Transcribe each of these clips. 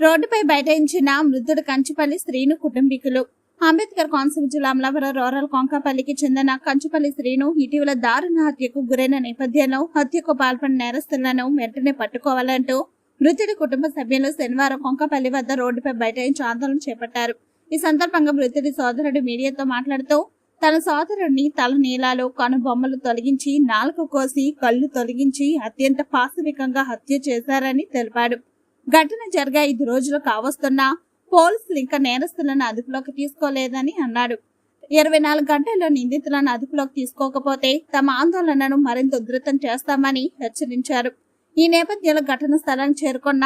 రోడ్డుపై బైఠాయించిన మృతుడు కంచుపల్లి శ్రీను కుటుంబీకులు. అంబేద్కర్ కోనసీమ జిల్లా అమలాపురం రూరల్ కొంకాపల్లికి చెందిన కంచుపల్లి శ్రీను ఇటీవల దారుణ హత్యకు గురైన నేపథ్యంలో హత్యకు పాల్పడిన నేరస్తులను వెంటనే పట్టుకోవాలంటూ మృతుడి కుటుంబ సభ్యులు శనివారం కొంకపల్లి వద్ద రోడ్డుపై బైఠాయించి ఆందోళన చేపట్టారు. ఈ సందర్భంగా మృతుడి సోదరుడు మీడియాతో మాట్లాడుతూ తన సోదరుడిని తల నీలాలు కనుబొమ్మలు తొలగించి నాలుక కోసి కళ్ళు తొలగించి అత్యంత పాశవికంగా హత్య చేశారని తెలిపాడు. ఘటన జరిగా ఐదు రోజులు కావస్తున్నా పోలీసులు ఇంకా నేరస్తులను అదుపులోకి తీసుకోలేదని అన్నాడు. ఇరవై నాలుగు గంటల్లో నిందితులను అదుపులోకి తీసుకోకపోతే తమ ఆందోళనను మరింత ఉధృతం చేస్తామని హెచ్చరించారు. ఈ నేపథ్యంలో ఘటన స్థలానికి చేరుకున్న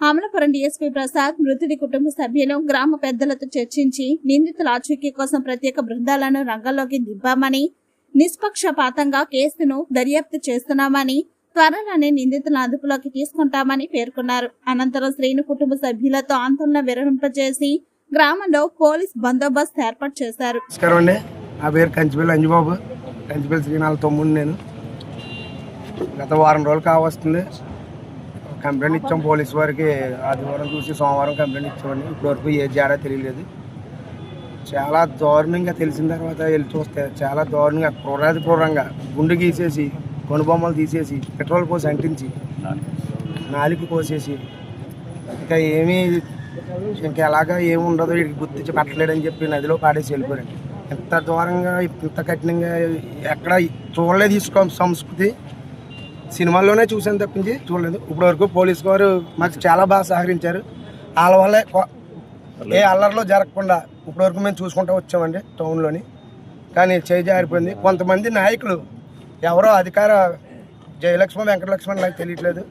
అమలపురం డిఎస్పీ ప్రసాద్ మృతుడి కుటుంబ సభ్యులు గ్రామ పెద్దలతో చర్చించి నిందితుల ఆచూకీ కోసం ప్రత్యేక బృందాలను రంగంలోకి దింపామని నిష్పక్షపాతంగా కేసును దర్యాప్తు చేస్తున్నామని త్వరలోనే నిందితులను అదుపులోకి తీసుకుంటామని పేర్కొన్నారు. అనంతరం శ్రీను కుటుంబ సభ్యులతో ఆందోళన విరమింపజేసి గ్రామంలో పోలీస్ బందోబస్తు ఏర్పాటు చేశారు. నమస్కారం అండి. నా పేరు కంచిపల్లి అంజబాబు. కంచిపల్లి శ్రీనాథ్ తమ్ముడు నేను. గత వారం రోజులు కావస్తుంది. కంప్లైంట్ ఇచ్చాం పోలీస్ వారికి. ఆదివారం చూసి సోమవారం కంప్లైంట్ ఇచ్చామండి. ఇప్పటివరకు ఏ జారా తెలియలేదు. చాలా దారుణంగా తెలిసిన తర్వాత వెళ్ళి చూస్తే చాలా దారుణంగా క్రూరాది క్రూరంగా గుండు గీసేసి కొనుబొమ్మలు తీసేసి పెట్రోల్ పోసి అంటించి నాలుగు కోసేసి. ఇంకా ఏమీ ఇంకా ఎలాగా ఏమి ఉండదు వీడికి గుర్తించి పెట్టలేడని చెప్పి నదిలో పాడేసి వెళ్ళిపోయారండి ఎంత దూరంగా ఇంత కఠినంగా ఎక్కడ చూడలేదు ఈ సంస్కృతి. సినిమాల్లోనే చూసాను తప్పించి చూడలేదు. ఇప్పటి వరకు పోలీస్ వారు మాకు చాలా బాగా సహకరించారు. వాళ్ళ వల్లే ఏ అల్లరిలో జరగకుండా ఇప్పటి వరకు మేము చూసుకుంటూ వచ్చామండి టౌన్లోని కానీ చేయి జారిపోయింది కొంతమంది నాయకులు ఎవరో అధికార జయలక్ష్మి వెంకటలక్ష్మి నాకు తెలియట్లేదు.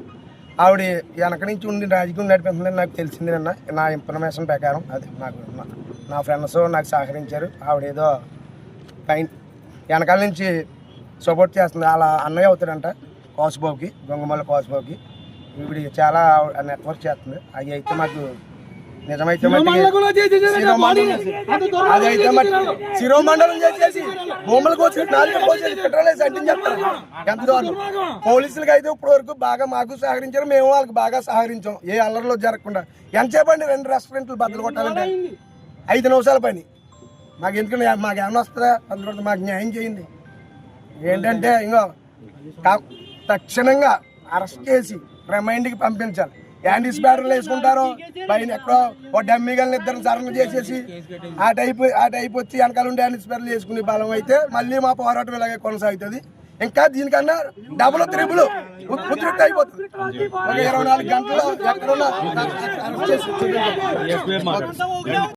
ఆవిడ వెనక నుంచి ఉండి రాజకీయం నడిపిస్తుందని నాకు తెలిసింది నిన్న. నా ఇన్ఫర్మేషన్ ప్రకారం అది నాకు నా- ఫ్రెండ్స్ నాకు సహకరించారు. ఆవిడ ఏదో పైన వెనకాల నుంచి సపోర్ట్ చేస్తుంది. అలా అన్నయ్య అవుతాడంట కోసబాబుకి గొంగమల్ల కోసబాబుకి. ఇవి చాలా నెట్వర్క్ చేస్తుంది. అవి అయితే మాకు నిజమైతే శిరోమండలం చేసేసి భూములు కోసి నాలుగు కోసేసి పెట్రోల్ వేసి అంటించేస్తారు ఎంత దారుణం పోలీసులకి అయితే ఇప్పటి వరకు బాగా మాకు సహకరించారు. మేము వాళ్ళకి బాగా సహకరించాం. ఏ అల్లరిలో జరగకుండా. ఎంతసేపు అండి రెండు రెస్టారెంట్లు బద్దలు కొట్టాలంటే? ఐదు నిమిషాల పని. మాకు ఎందుకంటే మాకు ఏమైనా వస్తుందా? అందులో మాకు న్యాయం చేయండి. ఏంటంటే ఇంకో తక్షణంగా అరెస్ట్ చేసి రిమైండ్కి పంపించాలి. యాంటీస్ బ్యాటరీలు వేసుకుంటారో. పైన ఎక్కడో ఓ డమ్మిగల్ని ఇద్దరు సరణ చేసేసి ఆ టైప్ ఆ టైప్ వచ్చి వెనకాల ఉండి యాంటీస్ బ్యాటరీలు వేసుకునే బలం అయితే మళ్ళీ మా పోరాటం ఇలాగే కొనసాగుతుంది. ఇంకా దీనికన్నా డబుల్ త్రిబుల్ ఉద్రిక్ట్ అయిపోతుంది. ఒక ఇరవై నాలుగు గంటల్లో ఎక్కడున్నా